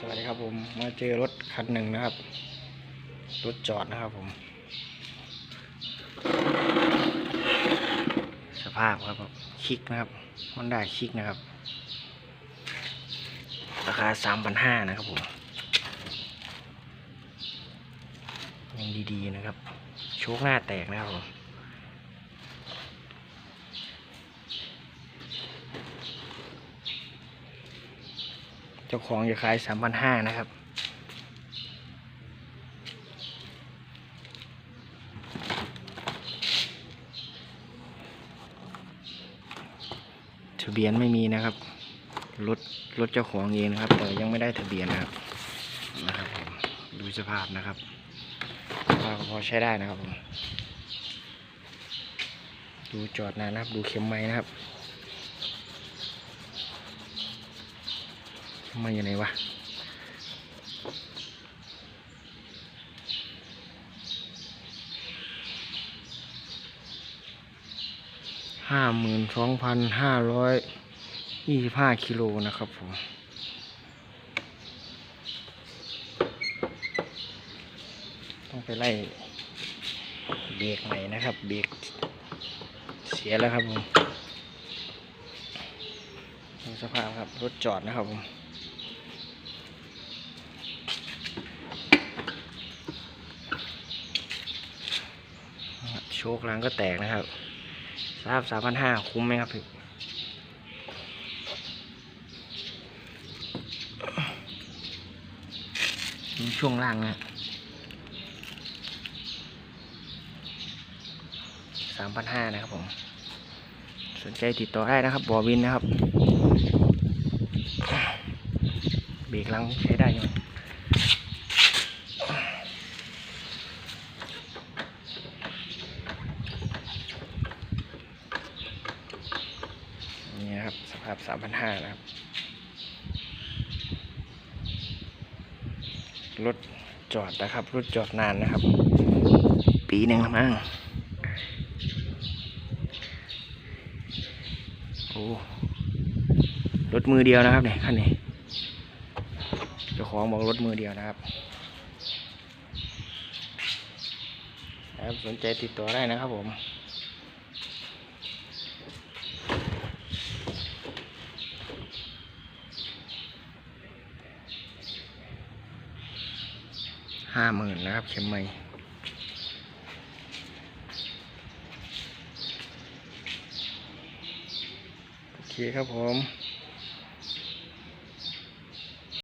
สวัสดีครับผมมาเจอรถคันหนึ่งนะครับ รถจอดนะครับผม สภาพครับคลิกนะครับมันได้คลิกนะครับ ราคาสามพันห้านะครับผมยังดีๆนะครับ โชคหน้าแตกนะครับผม เจ้าของจะขายสามพันห้านะครับ ทะเบียนไม่มีนะครับ รถรถเจ้าของเองนะครับ แต่ยังไม่ได้ทะเบียนนะครับนะครับผมดูสภาพนะครับสภาพพอใช้ได้นะครับผมดูจอดนานนะครับ ดูเข็มไม้นะครับ มาอยู่ไหนวะห้าหมื่นสองพันห้าร้อยยี่สิบห้ากิโลนะครับผมต้องไปไล่เบรกใหม่นะครับ เบรกเสียแล้วครับผมสภาพครับรถจอดนะครับผม โชคลังก็แตกนะครับทราบสามพันห้าคุ้มไหมครับพี่ช่วงล่างนะสามพันห้านะครับผม สนใจติดต่อได้นะครับบอวินนะครับ เบรกลังใช้ได้ยู่นี่ นะครับ สภาพสามพันห้านะครับ รถจอดนะครับ รถจอดนานนะครับ ปีหนึ่งมั้งโอ้รถมือเดียวนะครับเนี่ยคันนี้เจ้าของบอกรถมือเดียวนะครับนะครับสนใจติดต่อได้นะครับผม ห้าหมื่นนะครับ เข็มใหม่โอเคครับผม